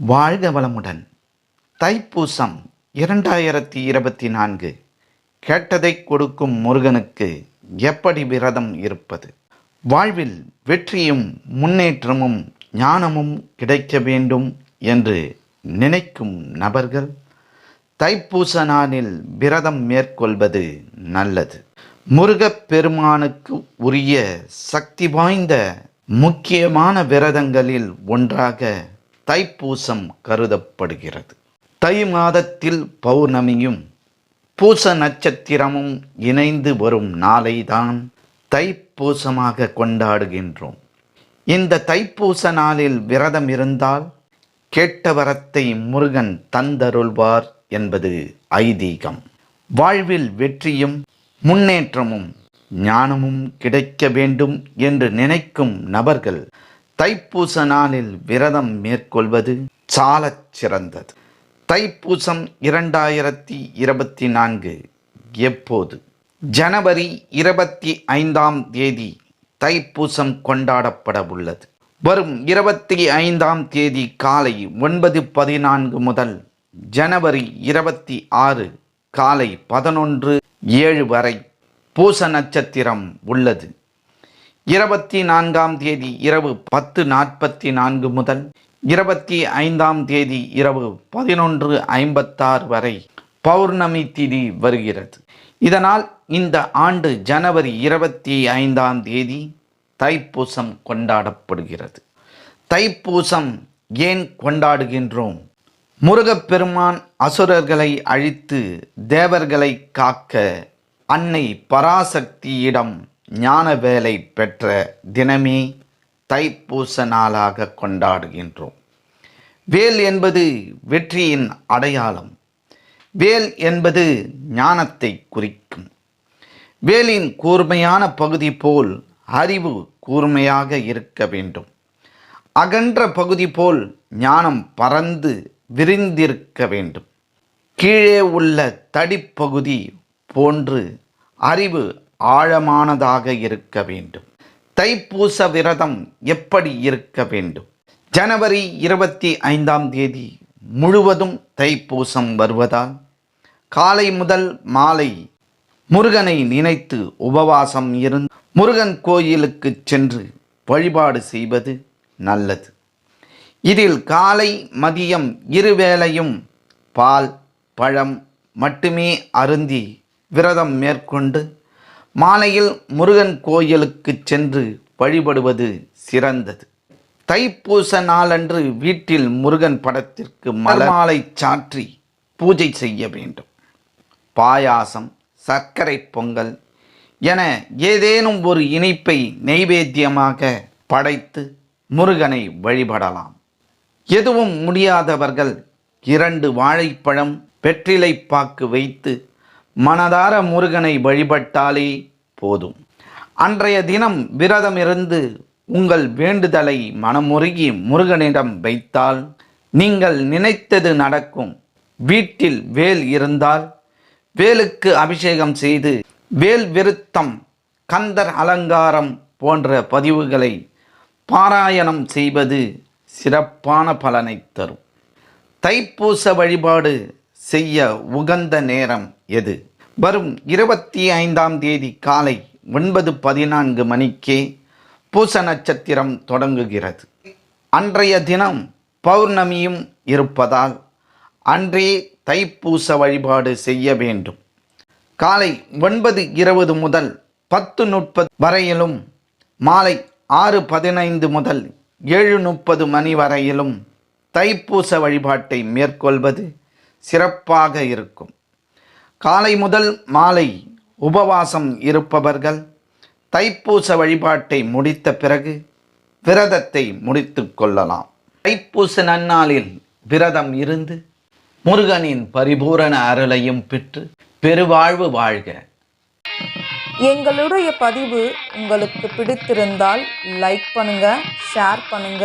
வாழ்க வளமுடன். தைப்பூசம் இரண்டாயிரத்தி இருபத்தி நான்கு கேட்டதை கொடுக்கும் முருகனுக்கு எப்படி விரதம் இருப்பது? வாழ்வில் வெற்றியும் முன்னேற்றமும் ஞானமும் கிடைக்க வேண்டும் என்று நினைக்கும் நபர்கள் தைப்பூச நாளில் விரதம் மேற்கொள்வது நல்லது. முருகப் பெருமானுக்கு உரிய சக்தி வாய்ந்த முக்கியமான விரதங்களில் ஒன்றாக தைப்பூசம் கருதப்படுகிறது. தை மாதத்தில் பௌர்ணமியும் பூச நட்சத்திரமும் இணைந்து வரும் நாளைதான் தைப்பூசமாக கொண்டாடுகின்றோம். இந்த தைப்பூச நாளில் விரதம் இருந்தால் கேட்ட வரத்தை முருகன் தந்தருள்வார் என்பது ஐதீகம். வாழ்வில் வெற்றியும் முன்னேற்றமும் ஞானமும் கிடைக்க வேண்டும் என்று நினைக்கும் நபர்கள் தைப்பூச நாளில் விரதம் மேற்கொள்வது சாலச் சிறந்தது. தைப்பூசம் இரண்டாயிரத்தி இருபத்தி நான்கு எப்போது? ஜனவரி இருபத்தி ஐந்தாம் தேதி தைப்பூசம் கொண்டாடப்பட உள்ளது. வரும் இருபத்தி ஐந்தாம் தேதி காலை ஒன்பது பதினான்கு முதல் ஜனவரி இருபத்தி ஆறு காலை பதினொன்று ஏழு வரை பூச நட்சத்திரம் உள்ளது. இருபத்தி நான்காம் தேதி இரவு பத்து நாற்பத்தி நான்கு முதல் இருபத்தி ஐந்தாம் தேதி இரவு பதினொன்று ஐம்பத்தாறு வரை பௌர்ணமி திதி வருகிறது. இதனால் இந்த ஆண்டு ஜனவரி இருபத்தி ஐந்தாம் தேதி தைப்பூசம் கொண்டாடப்படுகிறது. தைப்பூசம் ஏன் கொண்டாடுகின்றோம்? முருகப்பெருமான் அசுரர்களை அழித்து தேவர்களை காக்க அன்னை பராசக்தியிடம் ஞான வேலை பெற்ற தினமே தைப்பூச நாளாக கொண்டாடுகின்றோம். வேல் என்பது வெற்றியின் அடையாளம். வேல் என்பது ஞானத்தை குறிக்கும். வேலின் கூர்மையான பகுதி போல் அறிவு கூர்மையாக இருக்க வேண்டும். அகன்ற பகுதி போல் ஞானம் பறந்து விரிந்திருக்க வேண்டும். கீழே உள்ள தடிப்பகுதி போன்று அறிவு ஆழமானதாக இருக்க வேண்டும். தைப்பூச விரதம் எப்படி இருக்க வேண்டும்? ஜனவரி இருபத்தி ஐந்தாம் தேதி முழுவதும் தைப்பூசம் வருவதால் காலை முதல் மாலை முருகனை நினைத்து உபவாசம் இருந்து முருகன் கோயிலுக்கு சென்று வழிபாடு செய்வது நல்லது. இதில் காலை மதியம் இருவேளையும் பால் பழம் மட்டுமே அருந்தி விரதம் மேற்கொண்டு மாலையில் முருகன் கோயிலுக்கு சென்று வழிபடுவது சிறந்தது. தைப்பூச நாளன்று வீட்டில் முருகன் படத்திற்கு மலமாலை சாற்றி பூஜை செய்ய வேண்டும். பாயாசம் சர்க்கரை பொங்கல் என ஏதேனும் ஒரு இனிப்பை நெய்வேத்தியமாக படைத்து முருகனை வழிபடலாம். எதுவும் முடியாதவர்கள் இரண்டு வாழைப்பழம் வெற்றிலைப்பாக்கு வைத்து மனதார முருகனை வழிபட்டாலே போதும். அன்றைய தினம் விரதமிருந்து உங்கள் வேண்டுதலை மனமுருகி முருகனிடம் வைத்தால் நீங்கள் நினைத்தது நடக்கும். வீட்டில் வேல் இருந்தால் வேலுக்கு அபிஷேகம் செய்து வேல் விருத்தம் கந்தர் அலங்காரம் போன்ற பதிவுகளை பாராயணம் செய்வது சிறப்பான பலனை தரும். தைப்பூச வழிபாடு செய்ய உகந்த நேரம் எது? வரும் இருபத்தி ஐந்தாம் தேதி காலை ஒன்பது பதினான்கு மணிக்கே பூச நட்சத்திரம் தொடங்குகிறது. அன்றைய தினம் பௌர்ணமியும் இருப்பதால் அன்றே தைப்பூச வழிபாடு செய்ய வேண்டும். காலை ஒன்பது இருபது முதல் பத்து முப்பது வரையிலும் மாலை ஆறு பதினைந்து முதல் ஏழு முப்பது மணி வரையிலும் தைப்பூச வழிபாட்டை மேற்கொள்வது சிறப்பாக இருக்கும். காலை முதல் மாலை உபவாசம் இருப்பவர்கள் தைப்பூச வழிபாட்டை முடித்த பிறகு விரதத்தை முடித்து கொள்ளலாம். தைப்பூச நன்னாளில் விரதம் இருந்து முருகனின் பரிபூரண அருளையும் பெற்று பெருவாழ்வு வாழ்க. எங்களுடைய பதிவு உங்களுக்கு பிடித்திருந்தால் லைக் பண்ணுங்க ஷேர் பண்ணுங்க.